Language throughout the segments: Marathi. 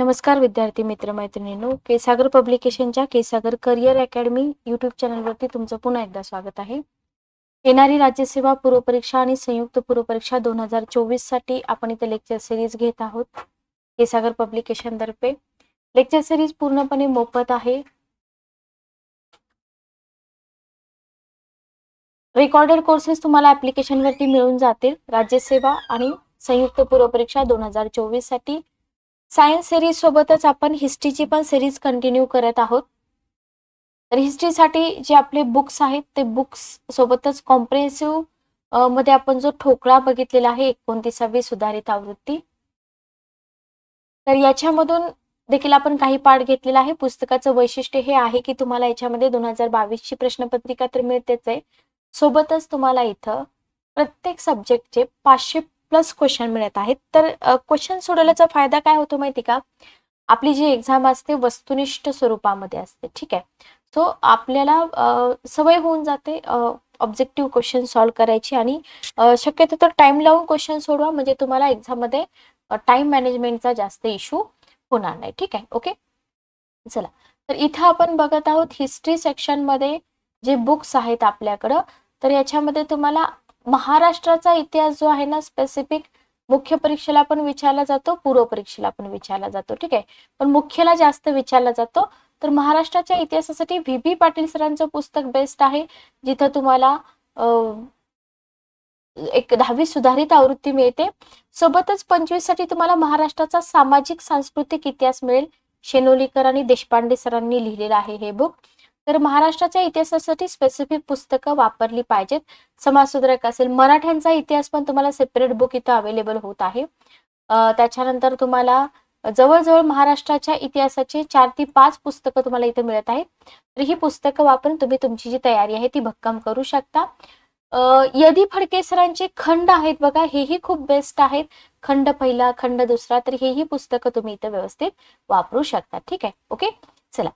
नमस्कार विद्यार्थी मित्र मैत्रिणींनो केसागर पब्लिकेशनच्या केसागर करिअर अकॅडमी युट्यूब चॅनलवरती तुमचं पुन्हा एकदा स्वागत आहे. येणारी राज्यसेवा पूर्वपरीक्षा आणि संयुक्त पूर्वपरीक्षा दोन हजार चोवीससाठी आपण इथे लेक्चर सिरीज घेत आहोत केसागर पब्लिकेशन तर्फे. लेक्चर सिरीज पूर्णपणे मोफत आहे. रेकॉर्डेड कोर्सेस तुम्हाला ऍप्लिकेशनवरती मिळून जातील. राज्यसेवा आणि संयुक्त पूर्वपरीक्षा दोन हजार चोवीससाठी. सायन्स सिरीज सोबतच आपण हिस्ट्रीची पण सिरीज कंटिन्यू करत आहोत. तर हिस्ट्रीसाठी जे आपले बुक्स आहेत ते बुक्स सोबतच कॉम्प्रेन्सिव्हमध्ये आपण जो ठोकळा बघितलेला आहे एकोणतीसावी सुधारित आवृत्ती. तर याच्यामधून देखील आपण काही पाठ घेतलेला आहे. पुस्तकाचं वैशिष्ट्य हे आहे की तुम्हाला याच्यामध्ये दोन हजार बावीसची प्रश्नपत्रिका तर मिळतेच आहे. सोबतच तुम्हाला इथं प्रत्येक सब्जेक्टचे पाचशे प्लस क्वेश्चन मिळत आहेत. तर क्वेश्चन सोडवल्याचा फायदा काय होतो माहिती का? आपली जी एक्झाम असते वस्तुनिष्ठ स्वरूपामध्ये असते ठीक आहे? सो आपल्याला सवय होऊन जाते ऑब्जेक्टिव्ह क्वेश्चन सॉल्व्ह करायची आणि शक्यतो तर टाइम लावून क्वेश्चन सोडवा म्हणजे तुम्हाला एक्झाममध्ये टाइम मॅनेजमेंटचा जास्त इश्यू होणार नाही ठीक आहे? ओके चला. तर इथं आपण बघत आहोत हिस्ट्री सेक्शनमध्ये जे बुक्स आहेत आपल्याकडं तर याच्यामध्ये तुम्हाला महाराष्ट्राचा इतिहास जो आहे ना स्पेसिफिक मुख्य परीक्षेला पण विचारला जातो पूर्व परीक्षेला पण विचारला जातो ठीक आहे? पण मुख्यला जास्त विचारला जातो. तर महाराष्ट्राच्या इतिहासासाठी व्ही. बी. पाटील सरांचं पुस्तक बेस्ट आहे. जिथं तुम्हाला एक दहावी सुधारित आवृत्ती मिळते. सोबतच पंचवीससाठी तुम्हाला महाराष्ट्राचा सामाजिक सांस्कृतिक इतिहास मिळेल. शेनोलीकर आणि देशपांडे सरांनी लिहिलेलं आहे हे बुक तर महाराष्ट्राच्या इतिहासासाठी स्पेसिफिक पुस्तकं वापरली पाहिजेत. समाजसुधारक असेल मराठ्यांचा इतिहास पण तुम्हाला सेपरेट बुक इथं अवेलेबल होत आहे. त्याच्यानंतर तुम्हाला जवळजवळ महाराष्ट्राच्या इतिहासाचे चार ते पाच पुस्तकं तुम्हाला इथे मिळत आहेत. तर ही पुस्तकं वापरून तुम्ही तुमची जी तयारी आहे ती भक्कम करू शकता. यदी फडके सरांचे खंड आहेत बघा हेही खूप बेस्ट आहेत. खंड पहिला खंड दुसरा तर हेही पुस्तकं तुम्ही इथं व्यवस्थित वापरू शकता. ठीक आहे? ओके? चला.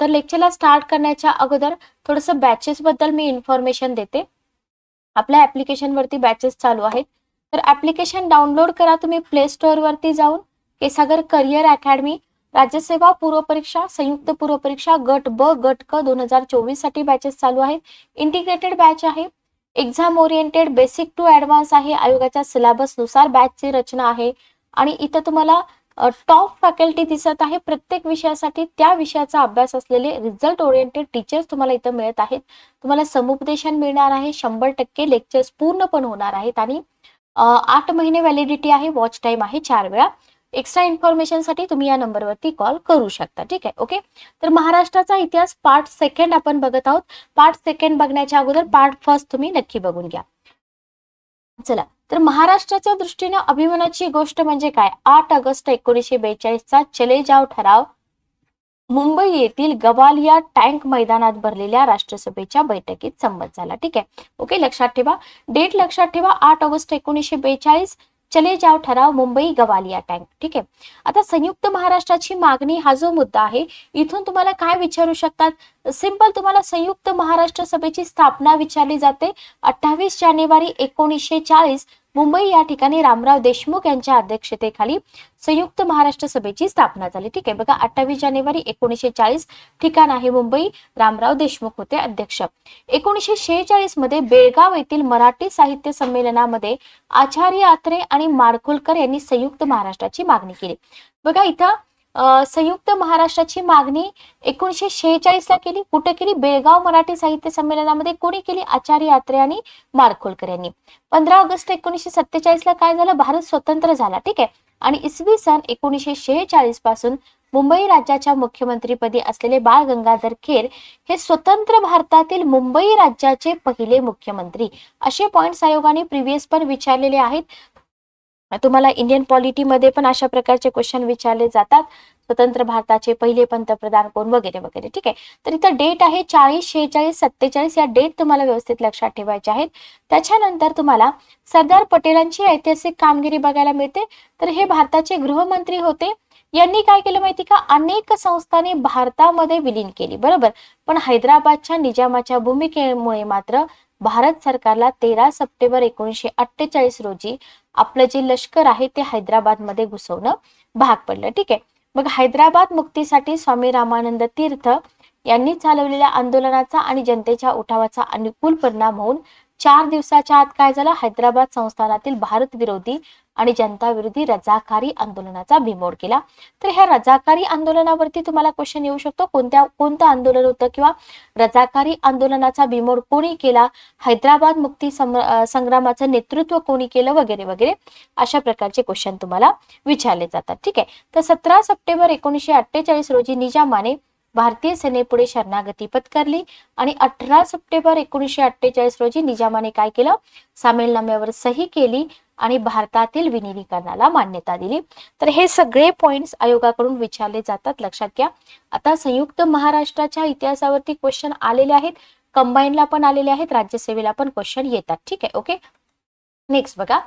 तर लेक्चरला स्टार्ट करण्याच्या अगोदर थोडंसं बॅचेसबद्दल मी इन्फॉर्मेशन देते. आपल्या ॲप्लिकेशनवरती बॅचेस चालू आहेत. तर ऍप्लिकेशन डाउनलोड करा तुम्ही प्ले स्टोअरवरती जाऊन. केसागर करिअर अकॅडमी राज्यसेवा पूर्व परीक्षा संयुक्त पूर्व परीक्षा गट ब गट क दोन हजार चोवीससाठी बॅचेस चालू आहेत. इंटिग्रेटेड बॅच आहे. Exam oriented basic to advance आहे. आयोगाच्या सिलेबसनुसार बॅचची रचना आहे. आणि इथं तुम्हाला टॉप फॅकल्टी दिसत आहे. प्रत्येक विषयासाठी त्या विषयाचा अभ्यास असलेले रिझल्ट ओरिएंटेड टीचर्स तुम्हाला इथं मिळत आहेत. तुम्हाला समुपदेशन मिळणार आहे. शंभर टक्के लेक्चर्स पूर्ण पण होणार आहेत. आणि आठ महिने व्हॅलिडिटी आहे. वॉच टाइम आहे चार वेळा. एक्स्ट्रा इन्फॉर्मेशनसाठी तुम्ही या नंबरवरती कॉल करू शकता. ठीक आहे? ओके तर महाराष्ट्राचा इतिहास पार्ट सेकंड आपण बघत आहोत. पार्ट सेकंड बघण्याच्या अगोदर पार्ट फर्स्ट तुम्ही नक्की बघून घ्या. चला तर महाराष्ट्राच्या दृष्टीने अभिमानाची गोष्ट म्हणजे काय? आठ ऑगस्ट एकोणीसशे बेचाळीसचा चले जाव ठराव. मुंबई येथील गवालिया टँक मैदानात भरलेल्या राष्ट्रसभेच्या बैठकीत संमत झाला. ठीक आहे? ओके लक्षात ठेवा. डेट लक्षात ठेवा. आठ ऑगस्ट एकोणीसशे बेचाळीस चले जाव ठराव मुंबई गवालिया टँक. ठीक आहे? आता संयुक्त महाराष्ट्राची मागणी हा जो मुद्दा आहे इथून तुम्हाला काय विचारू शकतात? सिंपल तुम्हाला संयुक्त महाराष्ट्र सभेची स्थापना विचारली जाते. अठ्ठावीस जानेवारी एकोणीसशे चाळीस मुंबई या ठिकाणी रामराव देशमुख यांच्या अध्यक्षतेखाली संयुक्त महाराष्ट्र सभेची स्थापना झाली. ठीक आहे बघा अठ्ठावीस जानेवारी एकोणीसशे चाळीस ठिकाण आहे मुंबई रामराव देशमुख होते अध्यक्ष. एकोणीसशे शेहेचाळीसमध्ये बेळगाव येथील मराठी साहित्य संमेलनामध्ये आचार्य आत्रे आणि माडखोलकर यांनी संयुक्त महाराष्ट्राची मागणी केली. बघा इथं संयुक्त महाराष्ट्राची मागणी एकोणीसशे शेहेचाळीस ला केली. कुठे केली? बेळगाव मराठी साहित्य संमेलनामध्ये कोणी केली? आचार्य यात्रे आणि मारखोलकर यांनी. पंधरा ऑगस्ट एकोणीशे सत्तेचाळीस ला काय झालं? भारत स्वतंत्र झाला ठीक आहे? आणि इसवी सन एकोणीसशे शेहेचाळीसपासून मुंबई राज्याच्या मुख्यमंत्रीपदी असलेले बाळ गंगाधर खेर हे स्वतंत्र भारतातील मुंबई राज्याचे पहिले मुख्यमंत्री. असे पॉइंट्स आयोगाने प्रिव्हियस पण विचारलेले आहेत. तुम्हाला इंडियन पॉलिटीमध्ये पण अशा प्रकारचे क्वेश्चन विचारले जातात. स्वतंत्र भारताचे पहिले पंतप्रधान कोण? वगैरे वगैरे. ठीक आहे? तर इथं डेट आहे चाळीस शेहेचाळीस सत्तेचाळीस या डेट तुम्हाला व्यवस्थित लक्षात ठेवायचे आहेत. त्याच्यानंतर तुम्हाला सरदार पटेलांची ऐतिहासिक कामगिरी बघायला मिळते. तर हे भारताचे गृहमंत्री होते. यांनी काय केलं माहिती का? अनेक संस्थांनी भारतामध्ये विलीन केली. बरोबर? पण हैदराबादच्या निजामाच्या भूमिकेमुळे मात्र भारत सरकारला तेरा सप्टेंबर एकोणीशे अठ्ठेचाळीस रोजी आपलं जे लष्कर आहे ते हैदराबादमध्ये घुसवणं भाग पडलं. ठीक आहे? मग हैदराबाद मुक्तीसाठी स्वामी रामानंद तीर्थ यांनी चालवलेल्या आंदोलनाचा आणि जनतेच्या उठावाचा अनुकूल परिणाम होऊन चार दिवसाच्या आत काय झालं? हैदराबाद संस्थानातील भारत विरोधी आणि जनताविरोधी रजाकारी आंदोलनाचा बिमोड केला. तर ह्या रजाकारी आंदोलनावरती तुम्हाला क्वेश्चन येऊ शकतो. कोणत्या कोणतं आंदोलन होतं किंवा रजाकारी आंदोलनाचा बिमोड कोणी केला? हैदराबाद मुक्ती संग्रामाचं नेतृत्व कोणी केलं? वगैरे वगैरे अशा प्रकारचे क्वेश्चन तुम्हाला विचारले जातात. ठीक आहे? तर सतरा सप्टेंबर एकोणीशे अठ्ठेचाळीस रोजी निजामाने भारतीय सेनेपुढे शरणागती पत्करली आणि अठरा सप्टेंबर एकोणीसशे अठ्ठेचाळीस रोजी निजामाने काय केलं? सामीलनाम्यावर सही केली आणि भारतातील विनिलीकरणाला मान्यता दिली. तर हे सगळे पॉइंट्स आयोगाकडून विचारले जातात. लक्षात घ्या. आता संयुक्त महाराष्ट्राच्या इतिहासावरती क्वेश्चन आलेले आहेत. कंबाईनला पण आलेले आहेत. राज्यसेवेला पण क्वेश्चन येतात. ठीक आहे. ओके नेक्स्ट बघा.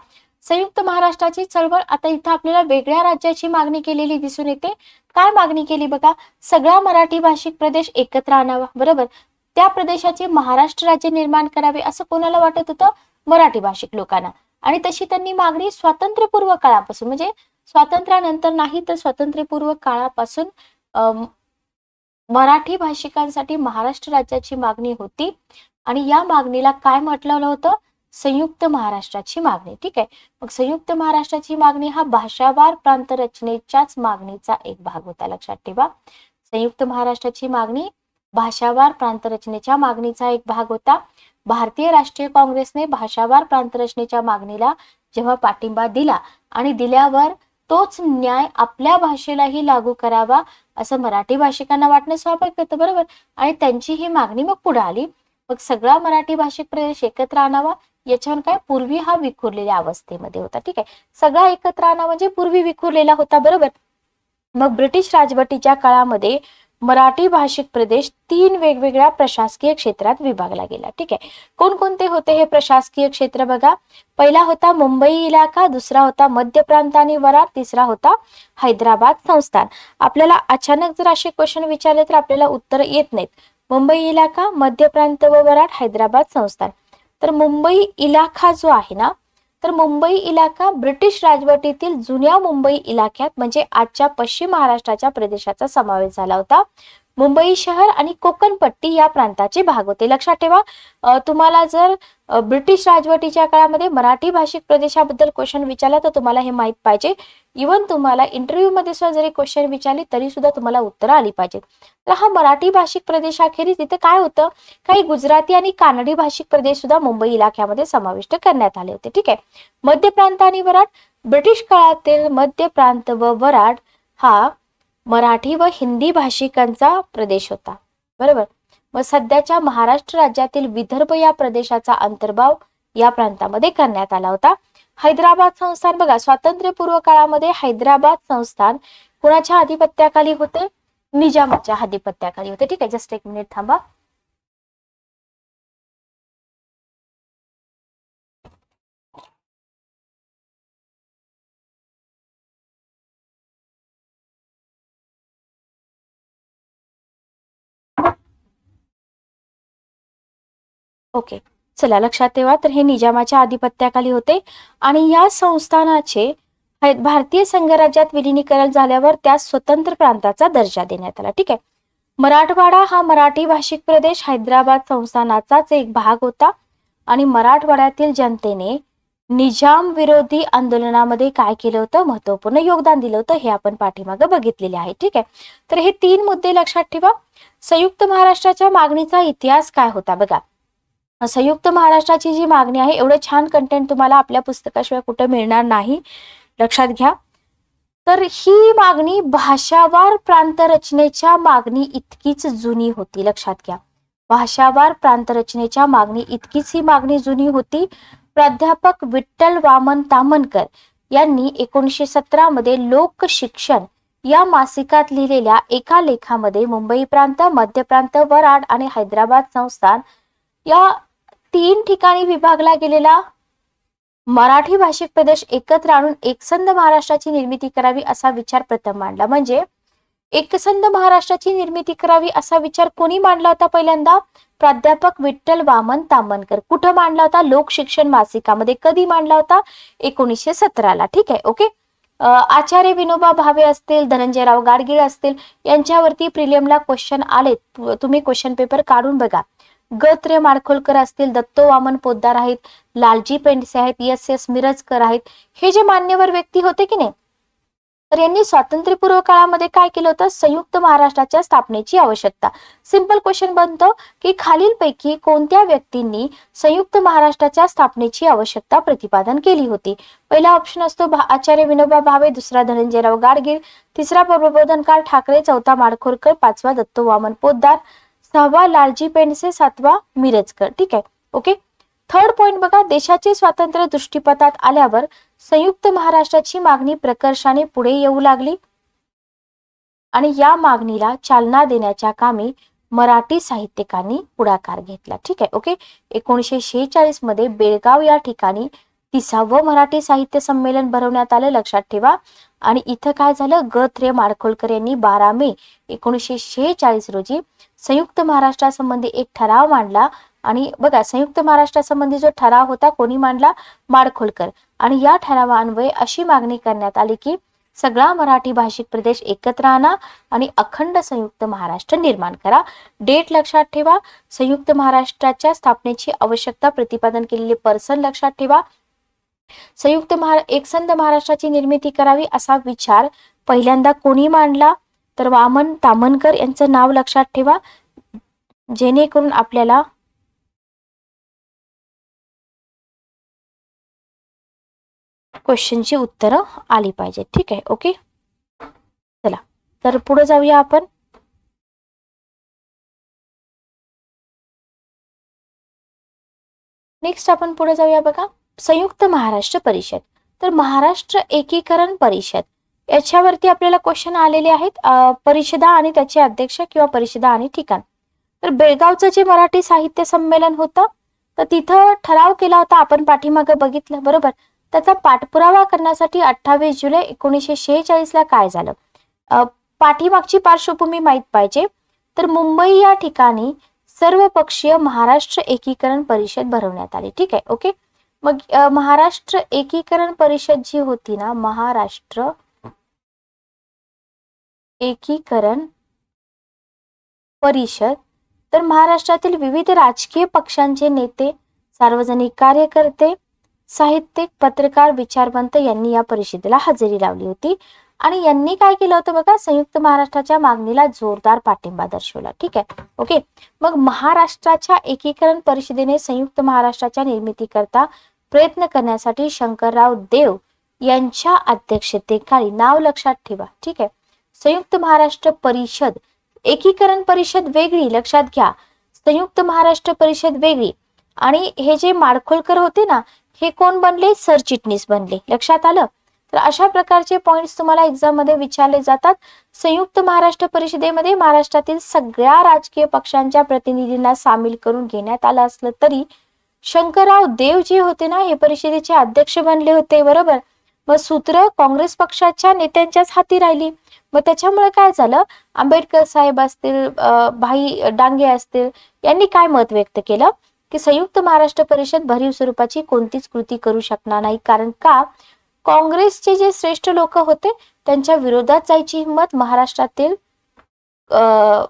संयुक्त महाराष्ट्राची चळवळ आता इथं आपल्याला वेगळ्या राज्याची मागणी केलेली दिसून येते. काय मागणी केली बघा? सगळा मराठी भाषिक प्रदेश एकत्र आणावा. बरोबर? त्या प्रदेशाचे महाराष्ट्र राज्य निर्माण करावे असं कोणाला वाटत होतं? मराठी भाषिक लोकांना. आणि तशी त्यांनी मागणी स्वातंत्र्यपूर्व काळापासून म्हणजे स्वातंत्र्यानंतर नाही तर स्वातंत्र्यपूर्व काळापासून मराठी भाषिकांसाठी महाराष्ट्र राज्याची मागणी होती. आणि या मागणीला काय म्हटलं होतं? संयुक्त महाराष्ट्राची मागणी. ठीक आहे? मग संयुक्त महाराष्ट्राची मागणी हा भाषावार प्रांत रचनेच्याच मागणीचा एक भाग होता. लक्षात ठेवा. संयुक्त महाराष्ट्राची मागणी भाषावार प्रांत रचनेच्या मागणीचा एक भाग होता. भारतीय राष्ट्रीय काँग्रेसने भाषावार प्रांत रचनेच्या मागणीला जेव्हा पाठिंबा दिला आणि दिल्यावर तोच न्याय आपल्या भाषेलाही लागू करावा असं मराठी भाषिकांना वाटणं स्वाभाविक होतं बरोबर? आणि त्यांची ही मागणी मग पुढे आली. मग सगळा मराठी भाषिक प्रदेश एकत्र आणावा याच्यावर काय? पूर्वी हा विखुरलेल्या अवस्थेमध्ये होता ठीक आहे? सगळा एकत्र आणा म्हणजे पूर्वी विखुरलेला होता बरोबर? मग ब्रिटिश राजवटीच्या काळामध्ये मराठी भाषिक प्रदेश तीन वेगवेगळ्या प्रशासकीय क्षेत्रात विभागला गेला. ठीक आहे? कोणकोणते होते हे प्रशासकीय क्षेत्र बघा? पहिला होता मुंबई इलाका दुसरा होता मध्य प्रांत आणि वरार तिसरा होता हैदराबाद संस्थान. आपल्याला अचानक जर असे क्वेश्चन विचारले तर आपल्याला उत्तर येत नाहीत. मुंबई इलाका मध्य प्रांत व वरार हैदराबाद संस्थान. तर मुंबई इलाखा जो आहे ना तर मुंबई इलाका ब्रिटिश राजवटीतील जुन्या मुंबई इलाक्यात म्हणजे आजच्या पश्चिम महाराष्ट्राच्या प्रदेशाचा समावेश झाला होता. मुंबई शहर आणि कोकणपट्टी या प्रांताचे भाग होते. लक्षात ठेवा तुम्हाला जर ब्रिटिश राजवटीच्या काळामध्ये मराठी भाषिक प्रदेशाबद्दल क्वेश्चन विचारला तर तुम्हाला हे माहीत पाहिजे. इवन तुम्हाला इंटरव्ह्यू मध्ये सुद्धा जरी क्वेश्चन विचारले तरी सुद्धा तुम्हाला उत्तरं आली पाहिजेत तर हा मराठी भाषिक प्रदेशाखेरीज तिथे काय होतं? काही गुजराती आणि कानडी भाषिक प्रदेश सुद्धा मुंबई इलाख्यामध्ये समाविष्ट करण्यात आले होते. ठीक आहे? मध्य प्रांत आणि वराड. ब्रिटिश काळातील मध्य प्रांत व वराड हा मराठी व हिंदी भाषिकांचा प्रदेश होता. बरोबर? मग सध्याच्या महाराष्ट्र राज्यातील विदर्भ या प्रदेशाचा अंतर्भाव या प्रांतामध्ये करण्यात आला होता. हैदराबाद संस्थान बघा स्वातंत्र्यपूर्व काळामध्ये हैदराबाद संस्थान कुणाच्या आधिपत्याखाली होते? निजामाच्या आधिपत्याखाली होते. ठीक आहे जस्ट एक मिनिट थांबा. ओके. चला लक्षात ठेवा. तर हे निजामाच्या आधिपत्याखाली होते. आणि या संस्थानाचे भारतीय संघराज्यात विलिनीकरण झाल्यावर त्यास स्वतंत्र प्रांताचा दर्जा देण्यात आला. ठीक आहे? मराठवाडा हा मराठी भाषिक प्रदेश. हैदराबाद संस्थानाचाच एक भाग होता. आणि मराठवाड्यातील जनतेने निजाम विरोधी आंदोलनामध्ये काय केलं होतं? महत्त्वपूर्ण योगदान दिलं होतं. हे आपण पाठीमागं बघितलेले आहे. ठीक आहे? तर हे तीन मुद्दे लक्षात ठेवा. संयुक्त महाराष्ट्राच्या मागणीचा इतिहास काय होता? बघा. संयुक्त महाराष्ट्राची जी मागणी आहे एवढं छान कंटेंट तुम्हाला आपल्या पुस्तकाशिवाय कुठं मिळणार नाही. लक्षात घ्या. तर ही मागणी भाषावार प्रांत रचनेच्या मागणी इतकीच जुनी होती. लक्षात घ्या. भाषावार प्रांत रचनेच्या मागणी इतकीच ही मागणी जुनी होती. प्राध्यापक विठ्ठल वामन तामणकर यांनी एकोणीसशे सतरा मध्ये लोक शिक्षण या मासिकात लिहिलेल्या एका लेखामध्ये मुंबई प्रांत मध्य प्रांत वराड आणि हैदराबाद संस्थान या तीन ठिकाणी विभागला गेलेला मराठी भाषिक प्रदेश एकत्र आणून एकसंध महाराष्ट्राची निर्मिती करावी असा विचार प्रथम मांडला. म्हणजे एकसंध महाराष्ट्राची निर्मिती करावी असा विचार कोणी मांडला होता पहिल्यांदा? प्राध्यापक विठ्ठल वामन तामनकर कुठं मांडला होता? लोकशिक्षण मासिकामध्ये. कधी मांडला होता? एकोणीसशे सतराला. ठीक आहे ओके? आचार्य विनोबा भावे असतील धनंजयराव गाडगीळ असतील यांच्यावरती प्रिलियमला क्वेश्चन आले तुम्ही क्वेश्चन पेपर काढून बघा. गत्रे माडखोलकर असतील दत्तो वामन पोद्दार आहेत लालजी पेंडसे आहेत एस एस मिरजकर आहेत हे जे मान्यवर व्यक्ती होते की नाही? तर यांनी स्वातंत्र्यपूर्व काळामध्ये काय केलं होतं? संयुक्त महाराष्ट्राच्या स्थापनेची आवश्यकता. सिंपल क्वेश्चन बनतो की खालीलपैकी कोणत्या व्यक्तींनी संयुक्त महाराष्ट्राच्या स्थापनेची आवश्यकता प्रतिपादन केली होती? पहिला ऑप्शन असतो भा- आचार्य विनोबा भावे दुसरा धनंजयराव गाडगीळ तिसरा प्रबोधनकार ठाकरे चौथा माडखोरकर पाचवा दत्तो वामन पोद्दार सहावा लालजी पेंडसे सातवा मिरजकर. ठीक आहे? ओके थर्ड पॉइंट बघा देशाचे स्वातंत्र्य दृष्टीपथात आल्यावर संयुक्त महाराष्ट्राची मागणी प्रकर्षाने पुढे येऊ लागली. आणि या मागणीला चालना देण्याच्या कामी मराठी साहित्यिकांनी पुढाकार घेतला. ठीक आहे? ओके एकोणीसशे शेहेचाळीसमध्ये बेळगाव या ठिकाणी तिसावं मराठी साहित्य संमेलन भरवण्यात आलं लक्षात ठेवा. आणि इथं काय झालं? ग. रे माडखोलकर यांनी बारा मे एकोणीसशे शेहेचाळीस रोजी संयुक्त महाराष्ट्रासंबंधी एक ठराव मांडला. आणि बघा संयुक्त महाराष्ट्रासंबंधी जो ठराव होता कोणी मांडला? माडखोलकर. आणि या ठरावान्वये अशी मागणी करण्यात आली की सगळा मराठी भाषिक प्रदेश एकत्र आणा आणि अखंड संयुक्त महाराष्ट्र निर्माण करा. डेट लक्षात ठेवा. संयुक्त महाराष्ट्राच्या स्थापनेची आवश्यकता प्रतिपादन केलेले पर्सन लक्षात ठेवा. संयुक्त महारा एकसंध महाराष्ट्राची निर्मिती करावी असा विचार पहिल्यांदा कोणी मांडला? तर वामन तामनकर यांचं नाव लक्षात ठेवा. जेणेकरून आपल्याला क्वेश्चनची उत्तरं आली पाहिजेत. ठीक आहे ओके? चला तर पुढे जाऊया आपण. नेक्स्ट आपण पुढे जाऊया बघा. संयुक्त महाराष्ट्र परिषद. तर महाराष्ट्र एकीकरण परिषद. याच्यावरती आपल्याला क्वेश्चन आलेले आहेत. परिषदा आणि त्याचे अध्यक्ष किंवा परिषदा आणि ठिकाण. तर बेळगावचं जे मराठी साहित्य संमेलन होतं तर तिथं ठराव केला होता आपण पाठीमागे बघितलं बरोबर? त्याचा पाठपुरावा करण्यासाठी अठ्ठावीस जुलै एकोणीसशे शेहेचाळीस ला काय झालं? पाठीमागची पार्श्वभूमी माहीत पाहिजे. तर मुंबई या ठिकाणी सर्वपक्षीय महाराष्ट्र एकीकरण परिषद भरवण्यात आली. ठीक आहे ओके? मग महाराष्ट्र एकीकरण परिषद जी होती ना महाराष्ट्र एकीकरण परिषद तर महाराष्ट्रातील विविध राजकीय पक्षांचे नेते सार्वजनिक कार्यकर्ते साहित्यिक पत्रकार विचारवंत यांनी या परिषदेला हजेरी लावली होती. आणि यांनी काय केलं होतं बघा संयुक्त महाराष्ट्राच्या मागणीला जोरदार पाठिंबा दर्शवला. ठीक आहे? ओके? मग महाराष्ट्राच्या एकीकरण परिषदेने संयुक्त महाराष्ट्राच्या निर्मितीकरता प्रयत्न करण्यासाठी शंकरराव देव यांच्या अध्यक्षतेखाली नाव लक्षात ठेवा. ठीक आहे? संयुक्त महाराष्ट्र परिषद एकीकरण परिषद वेगळी लक्षात घ्या. संयुक्त महाराष्ट्र परिषद वेगळी. आणि हे जे माडखोलकर होते ना हे कोण बनले? सरचिटणीस बनले. लक्षात आलं? तर अशा प्रकारचे पॉइंट्स तुम्हाला एक्झाममध्ये विचारले जातात. संयुक्त महाराष्ट्र परिषदेमध्ये महाराष्ट्रातील सगळ्या राजकीय पक्षांच्या प्रतिनिधींना सामील करून घेण्यात आलं असलं तरी शंकरराव देव जे होते ना हे परिषदेचे अध्यक्ष बनले होते बरोबर? मग सूत्र काँग्रेस पक्षाच्या नेत्यांच्याच हाती राहिली. मग त्याच्यामुळे काय झालं? आंबेडकर साहेब असतील अं, भाई डांगे असतील यांनी काय मत व्यक्त केलं? की संयुक्त महाराष्ट्र परिषद भरीव स्वरूपाची कोणतीच कृती करू शकणार नाही. कारण का? काँग्रेसचे जे श्रेष्ठ लोक होते त्यांच्या विरोधात जायची हिंमत महाराष्ट्रातील अं,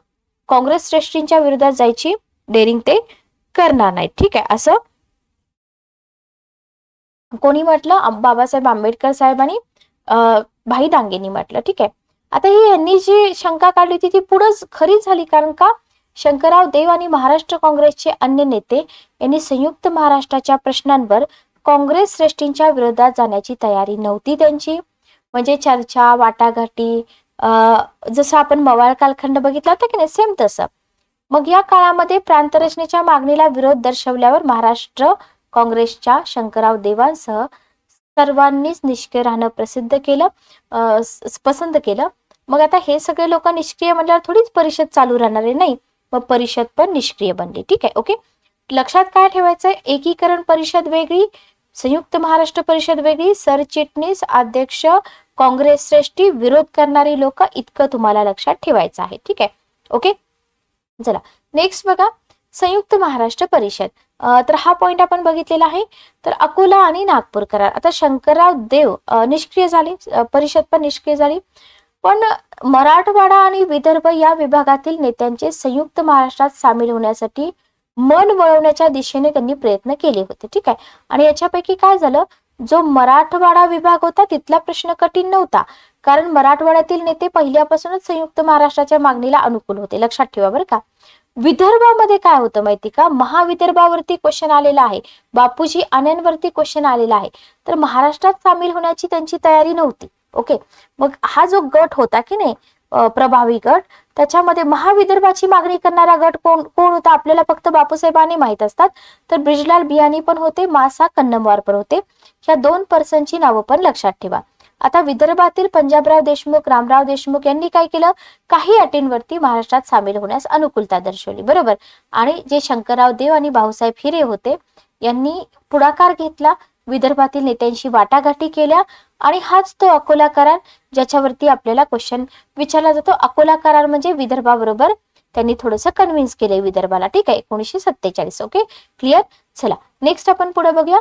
काँग्रेस श्रेष्ठींच्या विरोधात जायची डेरिंग ते करणार नाहीत. ठीक आहे असं कोणी म्हटलं? बाबासाहेब आंबेडकर साहेबांनी भाई डांगेंनी म्हटलं. ठीक आहे. आता ही यांनी जी शंका काढली होती ती पुढंच खरीच झाली. कारण का? शंकरराव देव आणि महाराष्ट्र काँग्रेसचे अन्य नेते यांनी संयुक्त महाराष्ट्राच्या प्रश्नांवर काँग्रेस श्रेष्ठींच्या विरोधात जाण्याची तयारी नव्हती त्यांची. म्हणजे चर्चा वाटाघाटी अं, जसं आपण मवाळ कालखंड बघितला होता की नाही सेम तसं. मग या काळामध्ये प्रांतरचनेच्या मागणीला विरोध दर्शवल्यावर महाराष्ट्र काँग्रेसच्या शंकरराव देवांसह सर्वांनीच निष्क्रिय राहणं प्रसिद्ध केलं पसंत केलं. मग आता हे सगळे लोक निष्क्रिय म्हणल्यावर थोडीच परिषद चालू राहणार आहे नाही? मग परिषद पण निष्क्रिय बनली. ठीक आहे ओके? लक्षात काय ठेवायचंय? एकीकरण परिषद वेगळी संयुक्त महाराष्ट्र परिषद वेगळी सरचिटणीस अध्यक्ष काँग्रेस श्रेष्ठी विरोध करणारी लोक इतकं तुम्हाला लक्षात ठेवायचं आहे. ठीक आहे ओके? चला. नेक्स्ट बघा संयुक्त महाराष्ट्र परिषद. तर हा पॉइंट आपण बघितलेला आहे. तर अकोला आणि नागपूर करार. आता शंकरराव देव निष्क्रिय झाले. परिषद पण निष्क्रिय झाली. पण मराठवाडा आणि विदर्भ या विभागातील नेत्यांचे संयुक्त महाराष्ट्रात सामील होण्यासाठी मन वळवण्याच्या दिशेने त्यांनी प्रयत्न केले होते. ठीक आहे? आणि याच्यापैकी काय झालं? जो मराठवाडा विभाग होता तिथला प्रश्न कठीण नव्हता. कारण मराठवाड्यातील नेते पहिल्यापासूनच संयुक्त महाराष्ट्राच्या मागणीला अनुकूल होते. लक्षात ठेवा बरं का. विदर्भामध्ये काय होतं माहिती का? महाविदर्भावरती क्वेश्चन आलेला आहे. बापूजी आण्यांवरती क्वेश्चन आलेला आहे. तर महाराष्ट्रात सामील होण्याची त्यांची तयारी नव्हती. ओके मग हा जो गट होता की नाही प्रभावी गट. त्याच्यामध्ये महाविदर्भाची मागणी करणारा गट कोण कोण होता? आपल्याला फक्त बापूसाहेबांनी माहीत असतात. तर ब्रिजलाल बियाणी पण होते मासा कन्नमवार पण होते. या दोन पर्सनची नावं पण लक्षात ठेवा. आता विदर्भातील पंजाबराव देशमुख रामराव देशमुख यांनी काय केलं? काही अटींवरती महाराष्ट्रात सामील होण्यास अनुकूलता दर्शवली. बरोबर? आणि जे शंकरराव देव आणि भाऊसाहेब हिरे होते यांनी पुढाकार घेतला. विदर्भातील नेत्यांशी वाटाघाटी केल्या आणि हाच तो अकोला करार ज्याच्यावरती आपल्याला क्वेश्चन विचारला जातो. अकोला करार म्हणजे विदर्भाबरोबर त्यांनी थोडस कन्व्हिन्स केले विदर्भाला. ठीक आहे? एकोणीशे सत्तेचाळीस. ओके क्लिअर चला. नेक्स्ट आपण पुढे बघूया.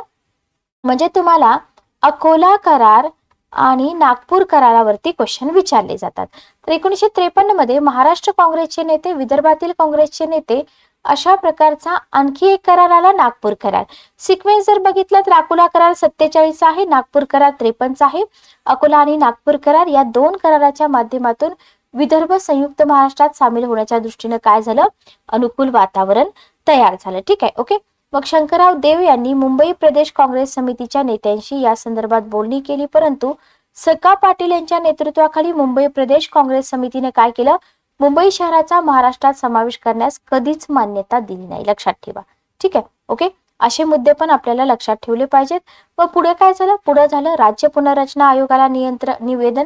म्हणजे तुम्हाला अकोला करार आणि नागपूर करारावरती क्वेश्चन विचारले जातात. तर एकोणीसशे त्रेपन्नमध्ये महाराष्ट्र काँग्रेसचे नेते विदर्भातील काँग्रेसचे नेते अशा प्रकारचा आणखी एक करार आला नागपूर करार. सिक्वेन्स जर बघितला तर अकोला करार सत्तेचाळीस आहे नागपूर करार त्रेपन्न आहे. अकोला आणि नागपूर करार या दोन कराराच्या माध्यमातून विदर्भ संयुक्त महाराष्ट्रात सामील होण्याच्या दृष्टीनं काय झालं? अनुकूल वातावरण तयार झालं. ठीक आहे ओके? मग शंकरराव देव यांनी मुंबई प्रदेश काँग्रेस समितीच्या नेत्यांशी या संदर्भात बोलणी केली. परंतु सका पाटील यांच्या नेतृत्वाखाली मुंबई प्रदेश काँग्रेस समितीने काय केलं? मुंबई शहराचा महाराष्ट्रात समावेश करण्यास कधीच मान्यता दिली नाही. लक्षात ठेवा. ठीक आहे? ओके? असे मुद्दे पण आपल्याला लक्षात ठेवले पाहिजेत. व पुढे काय झालं? पुढे झालं राज्य पुनर्रचना आयोगाला नियंत्रण निवेदन.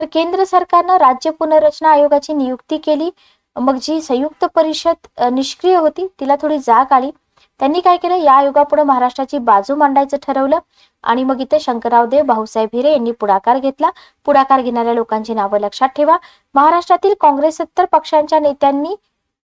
तर केंद्र सरकारनं राज्य पुनर्रचना आयोगाची नियुक्ती केली. मग जी संयुक्त परिषद निष्क्रिय होती तिला थोडी जाग आली. त्यांनी काय केलं? या आयोगापुढे महाराष्ट्राची बाजू मांडायचं ठरवलं आणि मग इथे शंकरराव देव भाऊसाहेब हिरे यांनी पुढाकार घेतला. पुढाकार घेणाऱ्या लोकांची नावं लक्षात ठेवा. महाराष्ट्रातील काँग्रेस सत्तर पक्षांच्या नेत्यांनी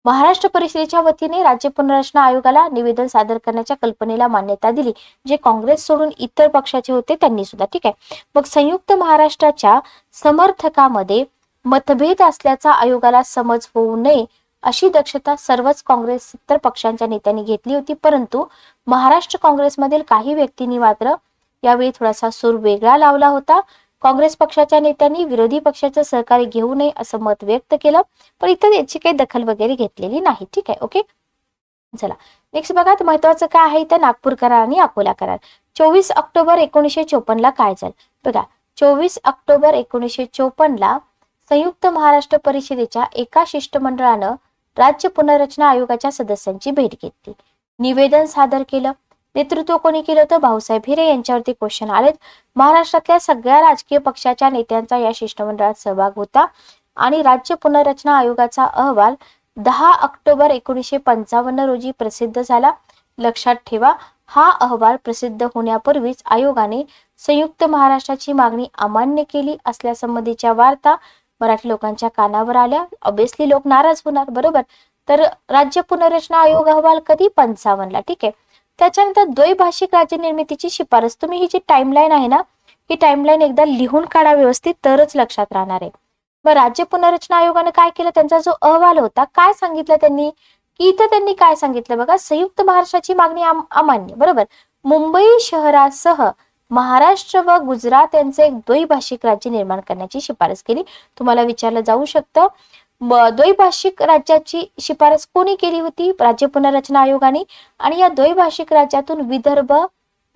महाराष्ट्र परिषदेच्या वतीने राज्य पुनर्रचना आयोगाला निवेदन सादर करण्याच्या कल्पनेला मान्यता दिली. जे काँग्रेस सोडून इतर पक्षाचे होते त्यांनी सुद्धा. ठीक आहे. मग संयुक्त महाराष्ट्राच्या समर्थकामध्ये मतभेद असल्याचा आयोगाला समज होऊ नये अशी दक्षता सर्वच काँग्रेस इतर पक्षांच्या नेत्यांनी घेतली होती परंतु महाराष्ट्र काँग्रेसमधील काही व्यक्तींनी मात्र यावेळी थोडासा सूर वेगळा लावला होता. काँग्रेस पक्षाच्या नेत्यांनी विरोधी पक्षाचं सहकार्य घेऊ नये असं मत व्यक्त केलं पण इथं याची काही दखल वगैरे घेतलेली नाही. ठीक आहे ओके? चला नेक्स्ट बघा महत्वाचं काय आहे इथं? नागपूर करार आणि अकोला करार. चोवीस ऑक्टोबर एकोणीसशे चोपन्न ला काय झालं? बघा चोवीस ऑक्टोबर एकोणीसशे चोपन्न ला संयुक्त महाराष्ट्र परिषदेच्या एका शिष्टमंडळानं राज्य पुनर्रचना आयोगाच्या सदस्यांची भेट घेतली. निवेदन सादर केलं. नेतृत्व कोणी केलं तर भाऊसाहेब हिरे यांच्यावरती क्वेश्चन आलेत. महाराष्ट्रातल्या सगळ्या राजकीय पक्षाच्या नेत्यांचा या शिष्टमंडळात सहभाग होता. आणि राज्य पुनर्रचना आयोगाचा अहवाल दहा ऑक्टोबर एकोणीसशे पंचावन्न रोजी प्रसिद्ध झाला. लक्षात ठेवा हा अहवाल प्रसिद्ध होण्यापूर्वीच आयोगाने संयुक्त महाराष्ट्राची मागणी अमान्य केली असल्यासंबंधीच्या वार्ता मराठी लोकांच्या कानावर आल्या. ऑब्विसली लोक नाराज होणार बरोबर? तर राज्य पुनर्रचना आयोग अहवाल कधी पंचावन्नला? ठीक आहे. त्याच्यानंतर द्वैभाषिक राज्य निर्मितीची शिफारस. तुम्ही ही जी टाइमलाईन आहे ना ही टाइमलाईन एकदा लिहून काढा व्यवस्थित तरच लक्षात राहणार आहे. मग राज्य पुनर्रचना आयोगाने काय केलं? त्यांचा जो अहवाल होता काय सांगितलं त्यांनी? की इथं त्यांनी काय सांगितलं? बघा संयुक्त महाराष्ट्राची मागणी अमान्य बरोबर? मुंबई शहरासह महाराष्ट्र व गुजरात यांचे एक द्वैभाषिक राज्य निर्माण करण्याची शिफारस केली. तुम्हाला विचारलं जाऊ शकतं. द्वैभाषिक राज्याची शिफारस कोणी केली होती? राज्य पुनर्रचना आयोगाने. आणि या द्वैभाषिक राज्यातून विदर्भ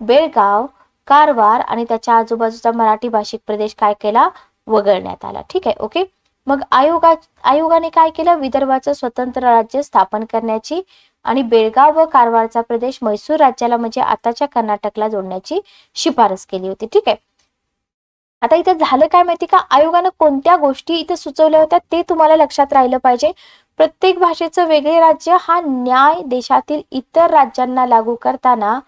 बेळगाव कारवार आणि त्याच्या आजूबाजूचा मराठी भाषिक प्रदेश काय केला? वगळण्यात आला. ठीक आहे ओके. मग आयोगा आयोगाने काय केलं? विदर्भाचं स्वतंत्र राज्य स्थापन करण्याची आणि बेळगाव व कारवारचा प्रदेश म्हैसूर राज्याला म्हणजे आताच्या कर्नाटकला जोडण्याची शिफारस केली होती. ठीक आहे? आता इथं झालं काय माहिती का? आयोगानं कोणत्या गोष्टी इथे सुचवल्या होत्या ते तुम्हाला लक्षात राहिलं पाहिजे. प्रत्येक भाषेचं वेगळे राज्य हा न्याय देशातील इतर राज्यांना लागू करताना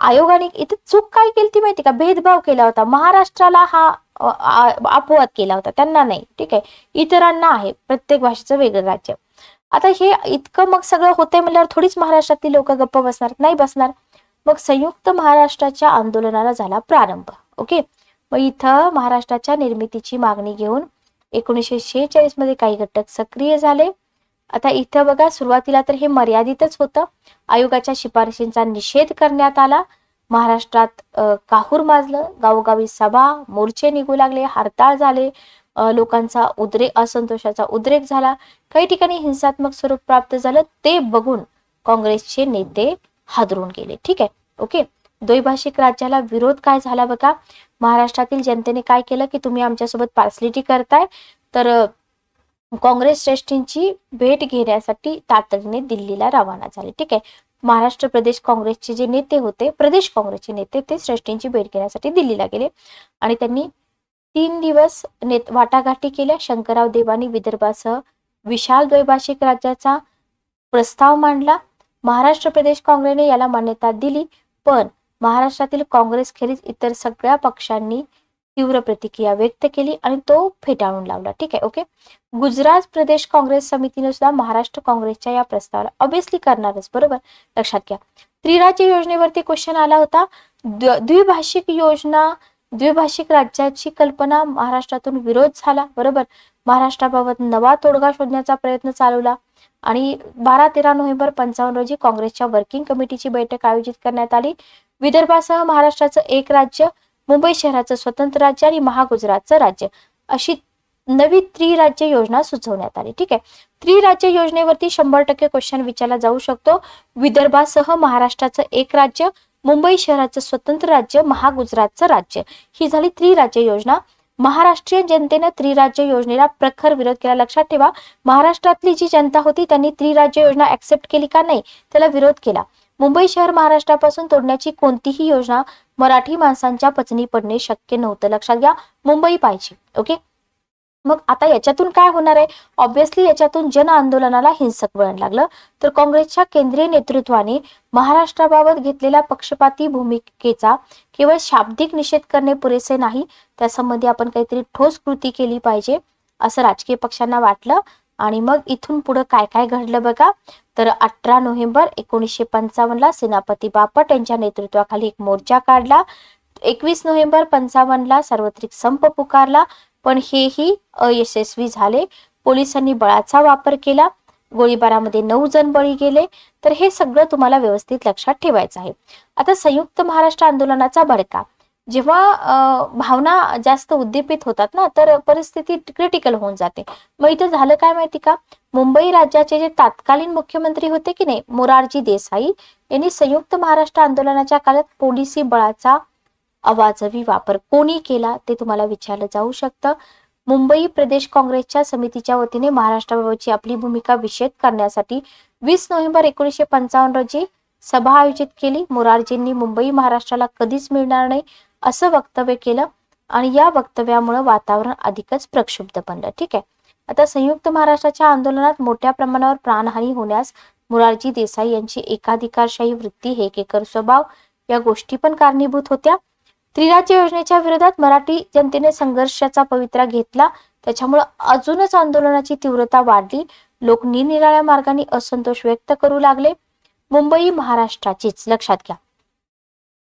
आयोगाने इथे चूक काय केली ती माहिती का? भेदभाव केला होता. महाराष्ट्राला हा अपवाद केला होता. त्यांना नाही. ठीक आहे? इतरांना आहे. प्रत्येक भाषेचं वेगळं राज्य. आता हे इतकं मग सगळं होतंय म्हणल्यावर थोडीच महाराष्ट्रातली लोक गप्प बसणार नाही बसणार. मग संयुक्त महाराष्ट्राच्या आंदोलनाला झाला प्रारंभ ओके? मग इथं महाराष्ट्राच्या निर्मितीची मागणी घेऊन एकोणीसशे शेहेचाळीसमध्ये काही घटक सक्रिय झाले. आता इथं बघा सुरुवातीला तर हे मर्यादितच होतं. आयोगाच्या शिफारशींचा निषेध करण्यात आला. महाराष्ट्रात काहूर माजलं गावोगावी सभा मोर्चे निघू लागले हरताळ झाले. लोकांचा उद्रेक असंतोषाचा उद्रेक झाला. काही ठिकाणी हिंसात्मक स्वरूप प्राप्त झालं ते बघून काँग्रेसचे नेते हादरून गेले. ठीक आहे? ओके? द्वैभाषिक राज्याला विरोध काय झाला बघा? महाराष्ट्रातील जनतेने काय केलं की तुम्ही आमच्यासोबत पार्सलिटी करताय तर काँग्रेस श्रेष्ठींची भेट घेण्यासाठी तातडीने दिल्लीला रवाना झाले. ठीक आहे? महाराष्ट्र प्रदेश काँग्रेसचे जे नेते होते प्रदेश काँग्रेसचे नेते ते श्रेष्ठींची भेट घेण्यासाठी दिल्लीला गेले आणि त्यांनी तीन दिवस नेत वाटाघाटी केल्या शंकरराव देवानी विदर्भासह. विशाल द्वैभाषिक राज्याचा प्रस्ताव मांडला. महाराष्ट्र प्रदेश काँग्रेसने याला मान्यता दिली पण महाराष्ट्रातील काँग्रेसखेरीज इतर सगळ्या पक्षांनी तीव्र प्रतिक्रिया व्यक्त केली आणि तो फेटाळून लावला. ठीक आहे ओके? गुजरात प्रदेश काँग्रेस समितीने सुद्धा महाराष्ट्र काँग्रेसच्या या प्रस्तावाला ऑब्विसली करणारच बरोबर? लक्षात घ्या. त्रिराज्य योजनेवरती क्वेश्चन आला होता. द्विभाषिक योजना द्विभाषिक राज्याची कल्पना महाराष्ट्रातून विरोध झाला बरोबर? महाराष्ट्राबाबत नवा तोडगा शोधण्याचा प्रयत्न चालवला आणि बारा तेरा नोव्हेंबर पंचावन्न रोजी काँग्रेसच्या वर्किंग कमिटीची बैठक आयोजित करण्यात आली. विदर्भासह महाराष्ट्राचं एक राज्य मुंबई शहराचं स्वतंत्र राज्य आणि महागुजरातचं राज्य अशी नवी त्रिराज्य योजना सुचवण्यात आली. ठीक आहे? त्रिराज्य योजनेवरती शंभर टक्के क्वेश्चन विचारला जाऊ शकतो. विदर्भासह महाराष्ट्राचं एक राज्य मुंबई शहराचं स्वतंत्र राज्य महागुजरातचं राज्य. ही झाली त्रिराज्य योजना. महाराष्ट्रीय जनतेनं त्रिराज्य योजनेला प्रखर विरोध केला. लक्षात ठेवा महाराष्ट्रातली जी जनता होती त्यांनी त्रिराज्य योजना ऍक्सेप्ट केली का नाही त्याला विरोध केला. मुंबई शहर महाराष्ट्रापासून तोडण्याची कोणतीही योजना मराठी माणसांच्या पचनी पडणे शक्य नव्हतं. लक्षात घ्या मुंबई पाहिजे ओके? मग आता याच्यातून काय होणार आहे? ऑब्व्हियसली याच्यातून जन आंदोलनाला हिंसक वळण लागलं. तर काँग्रेसच्या केंद्रीय नेतृत्वाने महाराष्ट्राबाबत घेतलेल्या पक्षपाती भूमिकेचा केवळ शाब्दिक निषेध करणे पुरेसे नाही. त्यासंबंधी आपण काहीतरी ठोस कृती केली पाहिजे असं राजकीय पक्षांना वाटलं. आणि मग इथून पुढे काय काय घडलं बघा. तर अठरा नोव्हेंबर एकोणीसशे पंचावन्नला सेनापती बापट यांच्या नेतृत्वाखाली एक मोर्चा काढला. एकवीस नोव्हेंबर पंचावन्नला सार्वत्रिक संप पुकारला. पण हेही अयशस्वी झाले. पोलिसांनी बळाचा वापर केला. गोळीबारामध्ये नऊ जण बळी गेले. तर हे सगळं तुम्हाला व्यवस्थित लक्षात ठेवायचं आहे. आता संयुक्त महाराष्ट्र आंदोलनाचा भडका जेव्हा भावना जास्त उद्दीपित होतात ना तर परिस्थिती क्रिटिकल होऊन जाते. मग इथं झालं काय माहिती का? मुंबई राज्याचे जे तात्कालीन मुख्यमंत्री होते की नाही मोरारजी देसाई यांनी संयुक्त महाराष्ट्र आंदोलनाच्या काळात पोलिसी बळाचा अवाजवी वापर कोणी केला ते तुम्हाला विचारलं जाऊ शकतं. मुंबई प्रदेश काँग्रेसच्या समितीच्या वतीने महाराष्ट्राबाबतची आपली भूमिका विषेद करण्यासाठी वीस नोव्हेंबर एकोणीसशे पंचावन्न रोजी सभा आयोजित केली. मोरारजींनी मुंबई महाराष्ट्राला कधीच मिळणार नाही असं वक्तव्य केलं आणि या वक्तव्यामुळे वातावरण अधिकच प्रक्षुब्ध बनलं. ठीक आहे. आता संयुक्त महाराष्ट्राच्या आंदोलनात मोठ्या प्रमाणावर प्राणहानी होण्यास मोरारजी देसाई यांची एकाधिकारशाही वृत्ती हेकेकर स्वभाव या गोष्टी पण कारणीभूत होत्या. त्रिराज्य योजनेच्या विरोधात मराठी जनतेने संघर्षाचा पवित्रा घेतला. त्याच्यामुळे अजूनच आंदोलनाची तीव्रता वाढली. लोक निरनिराळ्या मार्गाने असंतोष व्यक्त करू लागले. मुंबई महाराष्ट्राचीच. लक्षात घ्या.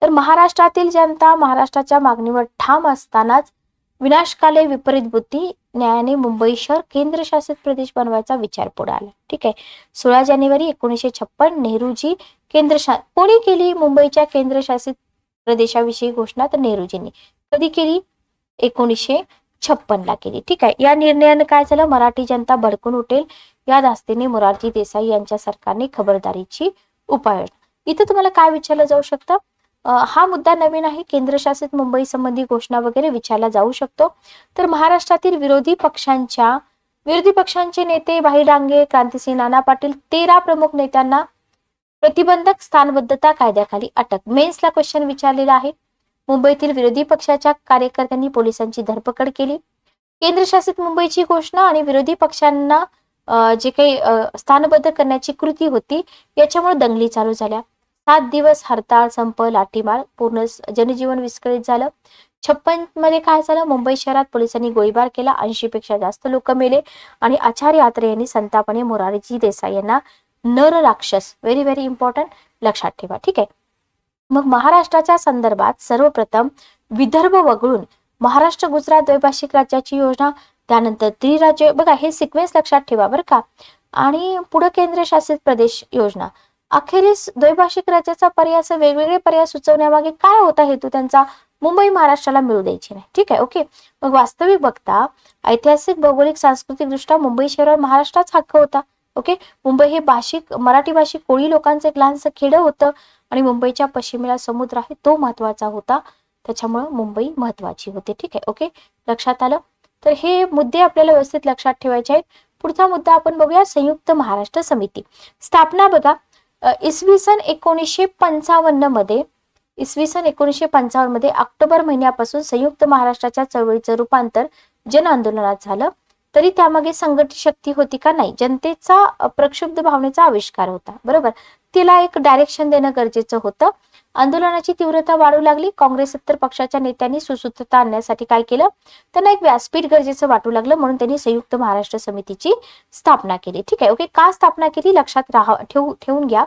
तर महाराष्ट्रातील जनता महाराष्ट्राच्या मागणीवर ठाम असतानाच विनाशकाले विपरीत बुद्धी न्यायाने मुंबई शहर केंद्रशासित प्रदेश बनवायचा विचार पुढे आला. ठीक आहे. सोळा जानेवारी एकोणीसशे छप्पन नेहरूजी केंद्रशा कोणी केली मुंबईच्या केंद्रशासित प्रदेशाविषयी घोषणा तर नेहरूजींनी. कधी केली? एकोणीसशे छप्पन ला केली. ठीक आहे. या निर्णयाने काय झालं? मराठी जनता भडकून उठेल. या धास्तीने मोरारजी देसाई यांच्या सरकारने खबरदारीची उपाययोजना इथं तुम्हाला काय विचारलं जाऊ शकतं? हा मुद्दा नवीन आहे. केंद्रशासित मुंबई संबंधी घोषणा वगैरे विचारला जाऊ शकतो. तर महाराष्ट्रातील विरोधी पक्षांच्या विरोधी पक्षांचे नेते भाई डांगे क्रांतिसिंह नाना पाटील तेरा प्रमुख नेत्यांना प्रतिबंधक स्थानबद्धता कायद्याखाली अटक. मेन्सला क्वेश्चन विचारलेला आहे. मुंबईतील विरोधी पक्षाच्या कार्यकर्त्यांनी पोलिसांची धरपकड केली. केंद्रशासित मुंबईची घोषणा आणि विरोधी पक्षांना जे काही स्थानबद्ध करण्याची कृती होती याच्यामुळे दंगली चालू झाल्या. सात दिवस हरताळ संप लाठीमार पूर्ण जनजीवन विस्कळीत झालं. छप्पनमध्ये काय झालं? मुंबई शहरात पोलिसांनी गोळीबार केला. ऐंशी पेक्षा जास्त लोक मेले आणि आचार्य यात्रे यांनी संतापणे मोरारजी देसाई यांना नर राक्षस व्हेरी व्हेरी इम्पॉर्टंट लक्षात ठेवा ठीक आहे? मग महाराष्ट्राच्या संदर्भात सर्वप्रथम विदर्भ वगळून महाराष्ट्र गुजरात द्वैभाषिक राज्याची योजना त्यानंतर त्रिराज्य बघा हे सिक्वेन्स लक्षात ठेवा बरं का? आणि पुढे केंद्रशासित प्रदेश योजना. अखेरीस द्वैभाषिक राज्याचा पर्याय असं वेगवेगळे पर्याय सुचवण्यामागे काय होता हेतू त्यांचा? मुंबई महाराष्ट्राला मिळू द्यायची नाही ठीक आहे? ओके? मग वास्तविक बघता ऐतिहासिक भौगोलिक सांस्कृतिक दृष्ट्या मुंबई शहरावर महाराष्ट्राच हक्क होता. ओके? मुंबई हे भाषिक मराठी भाषिक कोळी लोकांचं एक लहानसं खेडं होतं आणि मुंबईच्या पश्चिमेला समुद्र आहे तो महत्त्वाचा होता. त्याच्यामुळं मुंबई महत्वाची होती. ठीक आहे ओके? लक्षात आलं? तर हे मुद्दे आपल्याला व्यवस्थित लक्षात ठेवायचे आहेत. पुढचा मुद्दा आपण बघूया संयुक्त महाराष्ट्र समिती. स्थापना बघा इसवी सन एकोणीसशे पंचावन्नमध्ये इसवी सन एकोणीसशे पंचावन्नमध्ये ऑक्टोबर महिन्यापासून संयुक्त महाराष्ट्राच्या चळवळीचं रूपांतर जन आंदोलनात झालं. तरी त्यामागे संघटित शक्ती होती का नाही? जनतेचा प्रक्षुब्ध भावनेचा आविष्कार होता. बरोबर? तिला एक डायरेक्शन देणं गरजेचं होतं. आंदोलनाची तीव्रता वाढू लागली. काँग्रेस इतर पक्षाच्या नेत्यांनी सुसूत्रता आणण्यासाठी काय केलं? त्यांना एक व्यासपीठ गरजेचं वाटू लागलं म्हणून त्यांनी संयुक्त महाराष्ट्र समितीची स्थापना केली. ठीक आहे? ओके? का स्थापना केली? लक्षात राहा ठेवू ठेवून घ्या.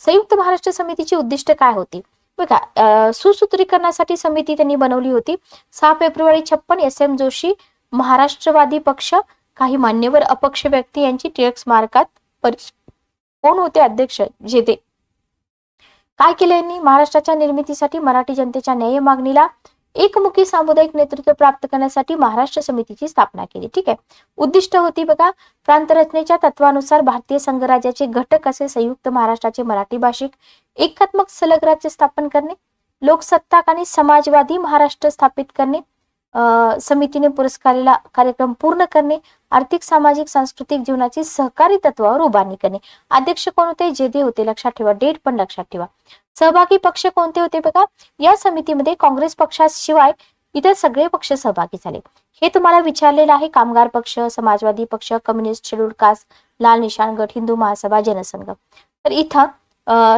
संयुक्त महाराष्ट्र समितीची उद्दिष्ट काय होती? बघा सुसूत्रीकरणासाठी समिती त्यांनी बनवली होती. सहा फेब्रुवारी छप्पन एस एम जोशी महाराष्ट्रवादी पक्ष काही मान्यवर अपक्ष व्यक्ती यांची टिळक स्मारकात परिष- कोण होते अध्यक्ष? जेते काय केले यांनी? महाराष्ट्राच्या निर्मितीसाठी मराठी जनतेच्या न्याय मागणीला एकमुखी सामुदायिक नेतृत्व प्राप्त करण्यासाठी महाराष्ट्र समितीची स्थापना केली. ठीक आहे? उद्दिष्ट होती बघा प्रांत रचनेच्या तत्वानुसार भारतीय संघराज्याचे घटक असे संयुक्त महाराष्ट्राचे मराठी भाषिक एकात्मक सलग राज्य स्थापन करणे लोकसत्ताक आणि समाजवादी महाराष्ट्र स्थापित करणे समितीने पुरस्कारेला कार्यक्रम पूर्ण करणे आर्थिक सामाजिक सांस्कृतिक जीवनाची सहकारी तत्वावर उभारणी करणे. अध्यक्ष कोण होते? जे दे होते लक्षात ठेवा. डेट पण लक्षात ठेवा. सहभागी पक्ष कोणते होते बघा? या समितीमध्ये काँग्रेस पक्षाशिवाय इतर सगळे पक्ष सहभागी झाले. हे तुम्हाला विचारलेलं आहे. कामगार पक्ष समाजवादी पक्ष कम्युनिस्ट शेड्यूल कास्ट लाल निशाण गट हिंदू महासभा जनसंघ. तर इथं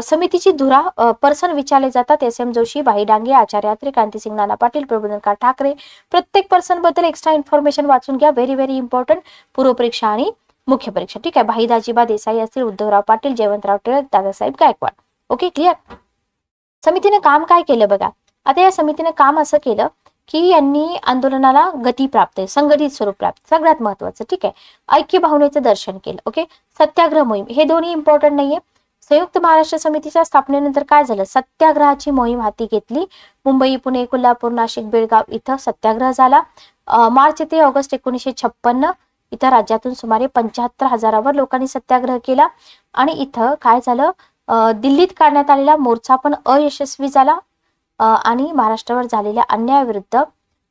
समितीची धुरा पर्सन विचारले जातात. एस एम जोशी भाई डांगे आचार्य यात्रे क्रांतीसिंग नाना पाटील प्रबोधनकार ठाकरे. प्रत्येक पर्सनबद्दल एक्स्ट्रा इन्फॉर्मेशन वाचून घ्या. व्हेरी व्हेरी इम्पॉर्टंट पूर्व परीक्षा आणि मुख्य परीक्षा. ठीक आहे? भाई दाजीबा देसाई असतील उद्धवराव पाटील जयवंतराव टिळक दादासाहेब गायकवाड. ओके क्लिअर समितीने काम काय केलं बघा? आता या समितीने काम असं केलं की यांनी आंदोलनाला गती प्राप्त संघटित स्वरूप प्राप्त. सगळ्यात महत्वाचं. ठीक आहे? ऐक्य भावनेचं दर्शन केलं. ओके सत्याग्रह मोहीम. हे दोन्ही इम्पॉर्टंट नाहीये. संयुक्त महाराष्ट्र समितीच्या स्थापनेनंतर काय झालं? सत्याग्रहाची मोहीम हाती घेतली. मुंबई पुणे कोल्हापूर नाशिक बेळगाव इथं सत्याग्रह झाला. मार्च ते ऑगस्ट एकोणीसशे छप्पन्न इथं राज्यातून सुमारे पंच्याहत्तर हजारावर लोकांनी सत्याग्रह केला. आणि इथं काय झालं? दिल्लीत काढण्यात आलेला मोर्चा पण अयशस्वी झाला. आणि महाराष्ट्रावर झालेल्या अन्यायाविरुद्ध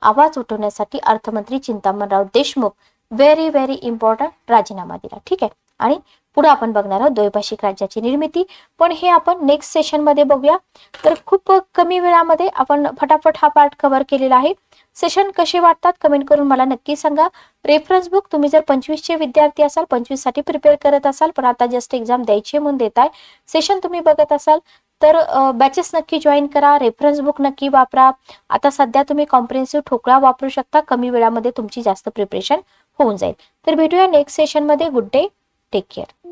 आवाज उठवण्यासाठी अर्थमंत्री Chintamanrao Deshmukh very very important राजीनामा दिला. ठीक आहे? आणि पुढे आपण बघणार आहोत द्वैभाषिक राज्याची निर्मिती. पण हे आपण नेक्स्ट सेशनमध्ये बघूया. तर खूप कमी वेळामध्ये आपण फटाफट हा पार्ट कव्हर केलेला आहे. सेशन कसे वाटतात कमेंट करून मला नक्की सांगा. रेफरन्स बुक तुम्ही जर पंचवीसचे विद्यार्थी असाल पंचवीससाठी प्रिपेअर करत असाल पण आता जस्ट एक्झाम द्यायची म्हणून देताय. सेशन तुम्ही बघत असाल तर बॅचेस नक्की जॉईन करा. रेफरन्स बुक नक्की वापरा. आता सध्या तुम्ही कॉम्प्रिहेन्सिव्ह ठोकळा वापरू शकता. कमी वेळामध्ये तुमची जास्त प्रिपरेशन होऊन जाईल. तर भेटूया नेक्स्ट सेशनमध्ये गुड डे टेक केअर